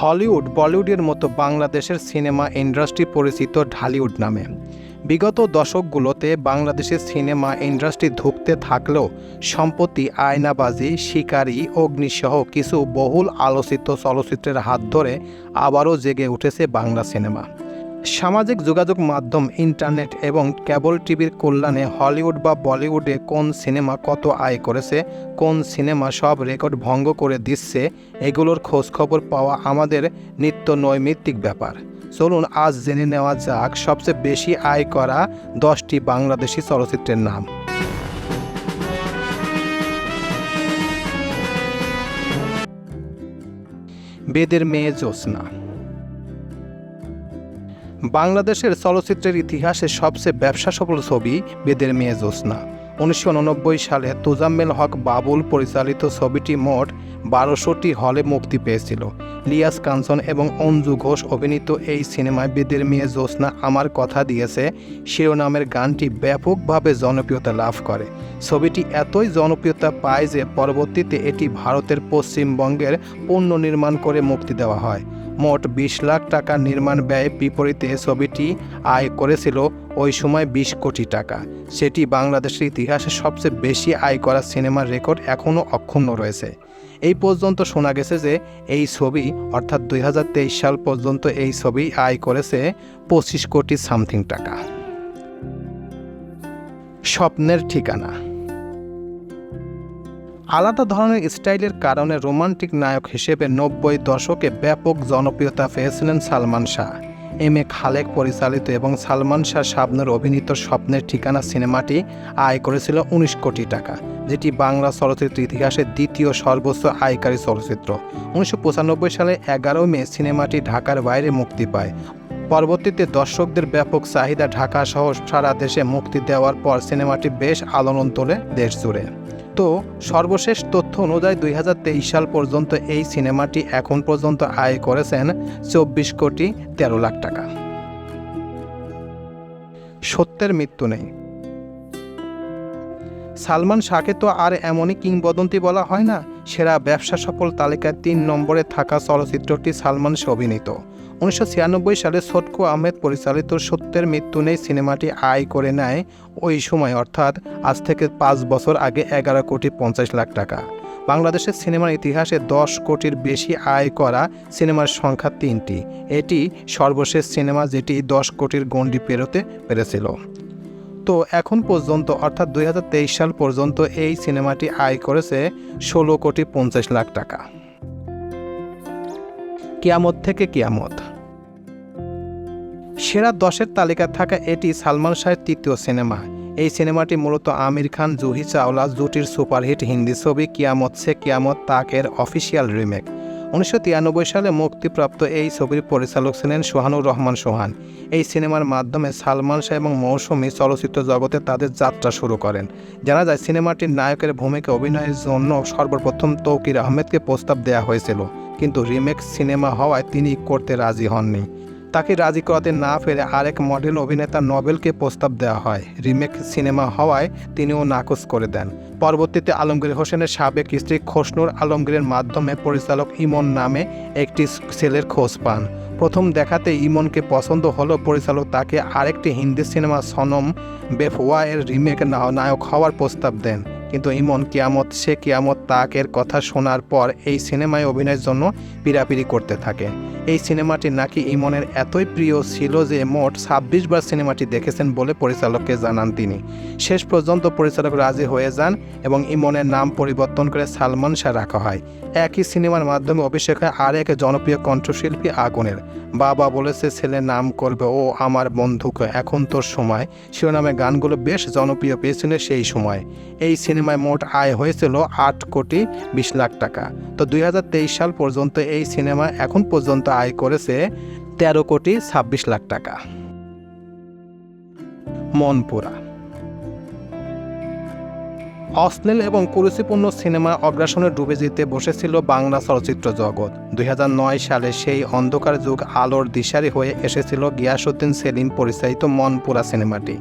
Hollywood, বলিউডের মতো বাংলাদেশের সিনেমা ইন্ডাস্ট্রি পরিচিত ঢালিউড নামে। বিগত দশকগুলোতে বাংলাদেশের সিনেমা ইন্ডাস্ট্রি ধুঁকতে থাকলেও সম্প্রতি আয়নাবাজি, শিকারী, অগ্নিসহ কিছু বহুল আলোচিত চলচ্চিত্রের হাত ধরে আবারও জেগে উঠেছে বাংলা সিনেমা। সামাজিক যোগাযোগ মাধ্যম, ইন্টারনেট এবং কেবল টিভির কল্যাণে হলিউড বা বলিউডে কোন সিনেমা কত আয় করেছে, কোন সিনেমা সব রেকর্ড ভঙ্গ করে দিচ্ছে, এগুলোর খোঁজখবর পাওয়া আমাদের নিত্য নৈমিত্তিক ব্যাপার। চলুন আজ জেনে নেওয়া যাক, সবচেয়ে বেশি আয় করা দশটি বাংলাদেশি চলচ্চিত্রের নাম। বেদের মেয়ে জ্যোৎস্না। বাংলাদেশের চলচ্চিত্রের ইতিহাসে সবচেয়ে ব্যবসা সফল ছবি বেদের মেয়ে জ্যোৎস্না। উনিশশো সালে তোজাম্মেল হক বাবুল পরিচালিত ছবিটি মোট বারোশোটি হলে মুক্তি পেয়েছিল। লিয়াস কাঞ্চন এবং অঞ্জু ঘোষ অভিনীত এই সিনেমায় বেদের মেয়ে জ্যোৎস্না আমার কথা দিয়েছে, শিরোনামের গানটি ব্যাপকভাবে জনপ্রিয়তা লাভ করে। ছবিটি এতই জনপ্রিয়তা পায় যে পরবর্তীতে এটি ভারতের পশ্চিমবঙ্গের পুনর্নির্মাণ করে মুক্তি দেওয়া হয়। মোট বিশ লাখ টাকা নির্মাণ ব্যয় বিপরীতে ছবিটি আয় করেছিল ওই সময় বিশ কোটি টাকা। সেটি বাংলাদেশের ইতিহাসে সবচেয়ে বেশি আয় করা সিনেমার রেকর্ড এখনও অক্ষুণ্ণ রয়েছে। এই পর্যন্ত শোনা গেছে যে, এই ছবি, অর্থাৎ দুই হাজার তেইশ সাল পর্যন্ত এই ছবি আয় করেছে পঁচিশ কোটি সামথিং টাকা। স্বপ্নের ঠিকানা। আলাদা ধরনের স্টাইলের কারণে রোমান্টিক নায়ক হিসেবে নব্বই দশকে ব্যাপক জনপ্রিয়তা পেয়েছিলেন সালমান শাহ। এম এ খালেক পরিচালিত এবং সালমান শাহ শাবনের অভিনীত স্বপ্নের ঠিকানা সিনেমাটি আয় করেছিল উনিশ কোটি টাকা, যেটি বাংলা চলচ্চিত্র ইতিহাসের দ্বিতীয় সর্বোচ্চ আয়কারী চলচ্চিত্র। উনিশশো পঁচানব্বই সালে এগারো মে সিনেমাটি ঢাকার বাইরে মুক্তি পায়। পরবর্তীতে দর্শকদের ব্যাপক চাহিদা ঢাকা সহ সারা দেশে মুক্তি দেওয়ার পর সিনেমাটি বেশ আলোড়ন তোলে দেশ জুড়ে তো সর্বশেষ তথ্য অনুযায়ী দুই হাজার তেইশ সাল পর্যন্ত এই সিনেমাটি এখন পর্যন্ত আয় করেছেন চব্বিশ কোটি তেরো লাখ টাকা। সত্যের মৃত্যু নেই। সালমান শাহকে তো আর এমনই কিংবদন্তি বলা হয় না? সেরা ব্যবসা সফল তালিকায় তিন নম্বরে থাকা চলচ্চিত্রটি সালমান অভিনীত। উনিশশো ছিয়ানব্বই সালে সটকু আহমেদ পরিচালিত সত্যের মৃত্যু নেই সিনেমাটি আয় করে নেয় ওই সময়, অর্থাৎ আজ থেকে পাঁচ বছর আগে এগারো কোটি পঞ্চাশ লাখ টাকা। বাংলাদেশের সিনেমার ইতিহাসে দশ কোটির বেশি আয় করা সিনেমার সংখ্যা তিনটি। এটি সর্বশেষ সিনেমা যেটি দশ কোটির গণ্ডি পেরোতে পেরেছিল। তো এখন পর্যন্ত, অর্থাৎ দুই হাজার তেইশ সাল পর্যন্ত এই সিনেমাটি আয় করেছে ষোলো কোটি পঞ্চাশ লাখ টাকা। কিয়ামত থেকে কিয়ামত। সেরা দশের তালিকায় থাকা এটি সালমান শাহের তৃতীয় সিনেমা। এই সিনেমাটি মূলত আমির খান, জুহি চাওলা, জুটির সুপারহিট হিন্দি ছবি কিয়ামত সে কিয়ামত তাকের অফিসিয়াল রিমেক। উনিশশো তিরানব্বই সালে মুক্তিপ্রাপ্ত এই ছবির পরিচালক ছিলেন সোহানুর রহমান সোহান। এই সিনেমার মাধ্যমে সালমান শাহ এবং মৌসুমী চলচ্চিত্র জগতে তাদের যাত্রা শুরু করেন। জানা যায়, সিনেমাটির নায়কের ভূমিকা অভিনয়ের জন্য সর্বপ্রথম তৌকির আহমেদকে প্রস্তাব দেওয়া হয়েছিল। কিন্তু রিমেক সিনেমা হওয়ায় তিনি করতে রাজি হননি। তাকে রাজি করাতে না ফেরে আরেক মডেল অভিনেতা নবেলকে প্রস্তাব দেওয়া হয়। রিমেক সিনেমা হওয়ায় তিনিও নাকচ করে দেন। পরবর্তীতে আলমগীর হোসেনের সাবেক স্ত্রী খোসনুর আলমগীরের মাধ্যমে পরিচালক ইমন নামে একটি ছেলের খোঁজ পান। প্রথম দেখাতে ইমনকে পছন্দ হলো পরিচালক তাকে আরেকটি হিন্দি সিনেমা সনম বেফওয়া এর রিমেক নায়ক হওয়ার প্রস্তাব দেন। কিন্তু ইমন কিয়ামত, সে কিয়ামত তাকের কথা শোনার পর এই সিনেমায় অভিনয়ের জন্য পিরাপিরি করতে থাকে। এই সিনেমাটি নাকি ইমনের এতই প্রিয় ছিল যে মোট ছাব্বিশ বার সিনেমাটি দেখেছেন বলে পরিচালককে জানান তিনি। শেষ পর্যন্ত পরিচালক রাজি হয়ে যান এবং ইমনের নাম পরিবর্তন করে সালমান শাহ রাখা হয়। একই সিনেমার মাধ্যমে অভিষেক হয় আর এক জনপ্রিয় কণ্ঠশিল্পী আগুনের। বাবা বলেছে ছেলে নাম করবে ও আমার বন্ধুকে। এখন তোর সময়। শিরোনামে গানগুলো বেশ জনপ্রিয় পেয়েছিল সেই সময়। এই সিনেমায় মোট আয় হয়েছিল আট কোটি বিশ লাখ টাকা। তো দুই সাল পর্যন্ত এই সিনেমা এখন পর্যন্ত আয় করেছে তেরো কোটি ছাব্বিশ লাখ টাকা। মনপুরা। অশ্লীল এবং কুরুচিপূর্ণ সিনেমা অগ্রাসনে ডুবে যেতে বসেছিল বাংলা চলচ্চিত্র জগৎ। দুই হাজার নয় সালে সেই অন্ধকার যুগ আলোর দিশারি হয়ে এসেছিল গিয়াসুদ্দিন সেলিম পরিচালিত মনপুরা সিনেমাটি।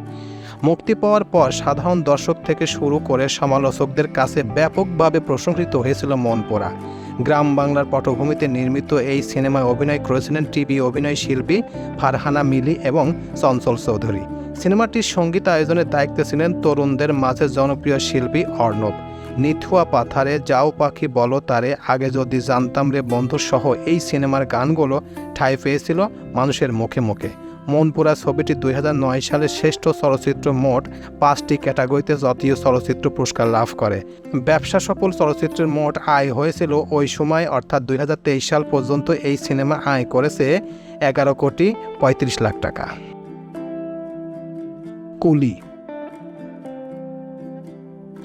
মুক্তি পাওয়ার পর সাধারণ দর্শক থেকে শুরু করে সমালোচকদের কাছে ব্যাপকভাবে প্রশংসিত হয়েছিল মনপুরা গ্রাম বাংলার পটভূমিতে নির্মিত এই সিনেমায় অভিনয় করেছিলেন টিভি অভিনয় শিল্পী ফারহানা মিলি এবং চঞ্চল চৌধুরী। সিনেমাটির সংগীত আয়োজনের দায়িত্বে ছিলেন তরুণদের মাঝে জনপ্রিয় শিল্পী অর্ণব। নিথুয়া পাথারে যাও পাখি বলো তারে, আগে যদি জানতাম রে বন্ধুসহ এই সিনেমার গানগুলো ঠাঁই পেয়েছিল মানুষের মুখে মুখে। মনপুরা ছবিটি দুই সালে শ্রেষ্ঠ চলচ্চিত্র মোট পাঁচটি ক্যাটাগরিতে জাতীয় চলচ্চিত্র পুরস্কার লাভ করে। ব্যবসা সফল চলচ্চিত্রের মোট আয় হয়েছিল ওই সময়, অর্থাৎ দুই হাজার তেইশ সাল পর্যন্ত এই সিনেমা আয় করেছে এগারো কোটি পঁয়ত্রিশ লাখ টাকা। কুলি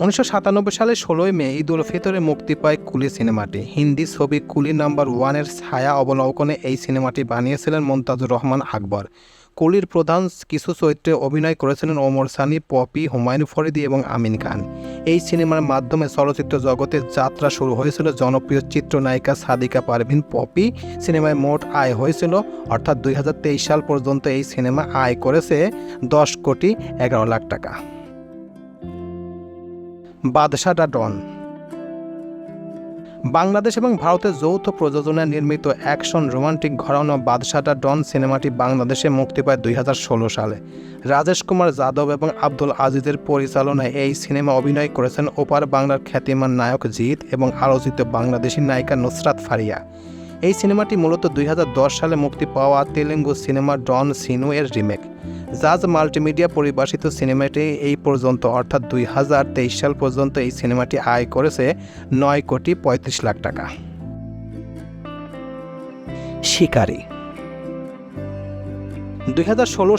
উনিশশো সাতানব্বই সালে ষোলোই মে ঈদ উল ফিতরে মুক্তি পায় কুলি সিনেমাটি। হিন্দি ছবি কুলি নাম্বার ওয়ানের ছায়া অবলম্বনে এই সিনেমাটি বানিয়েছিলেন মন্তাজুর রহমান আকবর। কুলির প্রধান কিছু চরিত্রে অভিনয় করেছিলেন ওমর সানি, পপি, হুমায়ুন ফরিদি এবং আমিন খান। এই সিনেমার মাধ্যমে চলচ্চিত্র জগতে যাত্রা শুরু হয়েছিল। জনপ্রিয় চিত্রনায়িকা সাদিকা পারভিন পপি সিনেমায় মোট আয় হয়েছিল, অর্থাৎ দুই হাজার তেইশ সাল পর্যন্ত এই সিনেমা আয় করেছে দশ কোটি এগারো লাখ টাকা। বাদশাটা ডন। বাংলাদেশ এবং ভারতের যৌথ প্রযোজনায় নির্মিত অ্যাকশন রোমান্টিক ঘরানো বাদশাটা ডন সিনেমাটি বাংলাদেশে মুক্তি পায় দুই হাজার ষোলো সালে। রাজেশ কুমার যাদব এবং আব্দুল আজিজের পরিচালনায় এই সিনেমা অভিনয় করেছেন ওপার বাংলার খ্যাতিমান নায়ক জিৎ এবং আলোচিত বাংলাদেশি নায়িকা নুসরাত ফারিয়া। এই সিনেমাটি মূলত দুই হাজার দশ সালে মুক্তি পাওয়া তেলেঙ্গু সিনেমা ডন সিনু এর রিমেক। জাজ মাল্টিমিডিয়া পরিভাষিত সিনেমাটি এই পর্যন্ত, অর্থাৎ দুই হাজার তেইশ সাল পর্যন্ত এই সিনেমাটি আয় করেছে নয় কোটি পঁয়ত্রিশ লাখ টাকা। শিকারী। দুই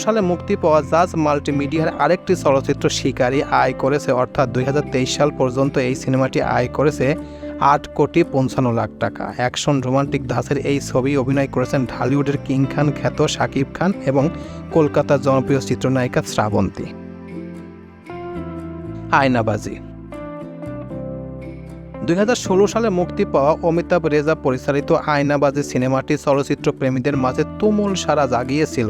সালে মুক্তি পাওয়া জাজ মাল্টিমিডিয়ার আরেকটি চলচ্চিত্র শিকারী আয় করেছে, অর্থাৎ দুই হাজার তেইশ সাল পর্যন্ত এই সিনেমাটি আয় করেছে আট কোটি পঞ্চান্ন লাখ টাকা। অ্যাকশন রোমান্টিক দাসের এই ছবি অভিনয় করেছেন ঢালিউডের কিং খান খ্যাত শাকিব খান এবং কলকাতার জনপ্রিয় চিত্রনায়িকা শ্রাবন্তী। আয়নাবাজি। দুই হাজার ষোলো সালে মুক্তি পাওয়া অমিতাভ রেজা পরিচালিত আয়নাবাজি সিনেমাটি চলচ্চিত্র প্রেমীদের মাঝে তুমুল সারা জাগিয়েছিল।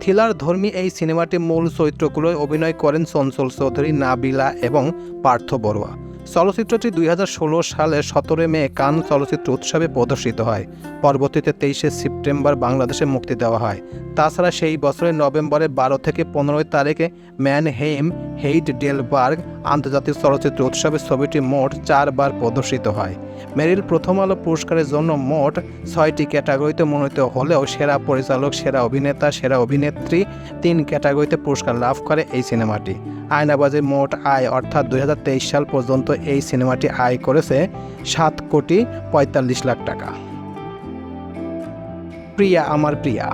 থ্রিলার ধর্মী এই সিনেমাটির মূল চরিত্রগুলোয় অভিনয় করেন চঞ্চল চৌধুরী, নাবিলা এবং পার্থ বড়ুয়া। চলচ্চিত্রটি দুই সালের সতেরো মে কান চলচ্চিত্র উৎসবে প্রদর্শিত হয়। পরবর্তীতে তেইশে সেপ্টেম্বর বাংলাদেশে মুক্তি দেওয়া হয়। তাছাড়া সেই বছরের নভেম্বরে বারো থেকে পনেরোই তারিখে ম্যান হেম হেইট ডেলবার্গ আন্তর্জাতিক চলচ্চিত্র উৎসবে ছবিটি মোট চারবার প্রদর্শিত হয়। মেরিল প্রথম আলো পুরস্কারের জন্য মোট ছয়টি ক্যাটাগরিতে মনোনীত হলেও সেরা পরিচালক, সেরা অভিনেতা, সেরা অভিনেত্রী তিন ক্যাটাগরিতে পুরস্কার লাভ করে এই সিনেমাটি। আয়নাবাজির মোট আয় অর্থাৎ দুই হাজার তেইশ সাল পর্যন্ত এই সিনেমাটি আয় করেছে সাত কোটি পঁয়তাল্লিশ লাখ টাকা। প্রিয়া, আমার প্রিয়া।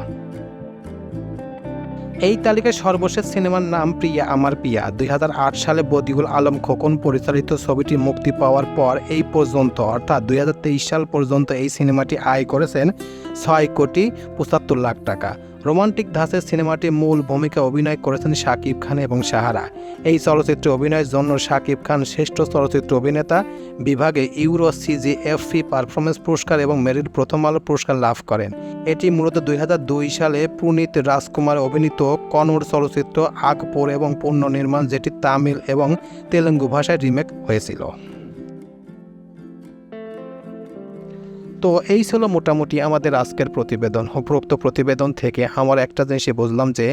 এই তালিকায় সর্বশেষ সিনেমার নাম প্রিয়া, আমার প্রিয়া। দুই হাজার আট সালে বদিউল আলম খোকন পরিচালিত ছবিটি মুক্তি পাওয়ার পর এই পর্যন্ত, অর্থাৎ দুই হাজার তেইশ সাল পর্যন্ত এই সিনেমাটি আয় করেছেন ছয় কোটি পঁচাত্তর লাখ টাকা। রোমান্টিক ধাঁচের সিনেমাটি মূল ভূমিকা অভিনয় করেছেন শাকিব খান এবং সাহারা। এই চলচ্চিত্রে অভিনয়ের জন্য শাকিব খান শ্রেষ্ঠ চলচ্চিত্র অভিনেতা, বিভাগে ইউরো সিজিএফপি পারফরমেন্স পুরস্কার এবং মেরিট প্রথম আলো পুরস্কার লাভ করেন। এটি মূলত দুই হাজার দুই সালে পুনিত রাজকুমার অভিনীত কনড় চলচ্চিত্র আকবর এবং পুনর্নির্মাণ যেটি তামিল এবং তেলেঙ্গু ভাষায় রিমেক হয়েছিল। তো এই ছিল মোটামুটি আমাদের আজকের প্রতিবেদন। উপরোক্ত প্রতিবেদন থেকে আমার একটা জিনিসই বুঝলাম যে,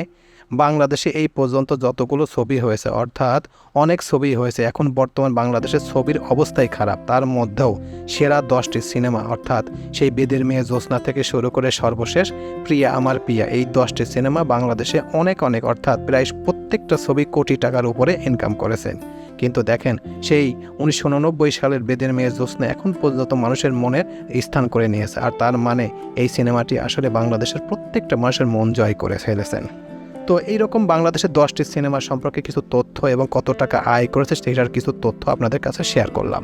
বাংলাদেশে এই পর্যন্ত যতগুলো ছবি হয়েছে, অর্থাৎ অনেক ছবি হয়েছে, এখন বর্তমান বাংলাদেশের ছবির অবস্থাই খারাপ। তার মধ্যেও সেরা দশটি সিনেমা, অর্থাৎ সেই বেদের মেয়ে জ্যোৎস্না থেকে শুরু করে সর্বশেষ প্রিয়া আমার প্রিয়া, এই দশটি সিনেমা বাংলাদেশে অনেক অনেক, অর্থাৎ প্রায় প্রত্যেকটা ছবি কোটি টাকার উপরে ইনকাম করেছেন। কিন্তু দেখেন, সেই উনিশশো উননব্বই সালের বেদের মেয়ে জোসনে এখন পর্যন্ত মানুষের মনের স্থান করে নিয়েছে। আর তার মানে এই সিনেমাটি আসলে বাংলাদেশের প্রত্যেকটা মানুষের মন জয় করে ফেলেছেন। তো এইরকম বাংলাদেশের দশটি সিনেমা সম্পর্কে কিছু তথ্য এবং কত টাকা আয় করেছে সেটার কিছু তথ্য আপনাদের কাছে শেয়ার করলাম।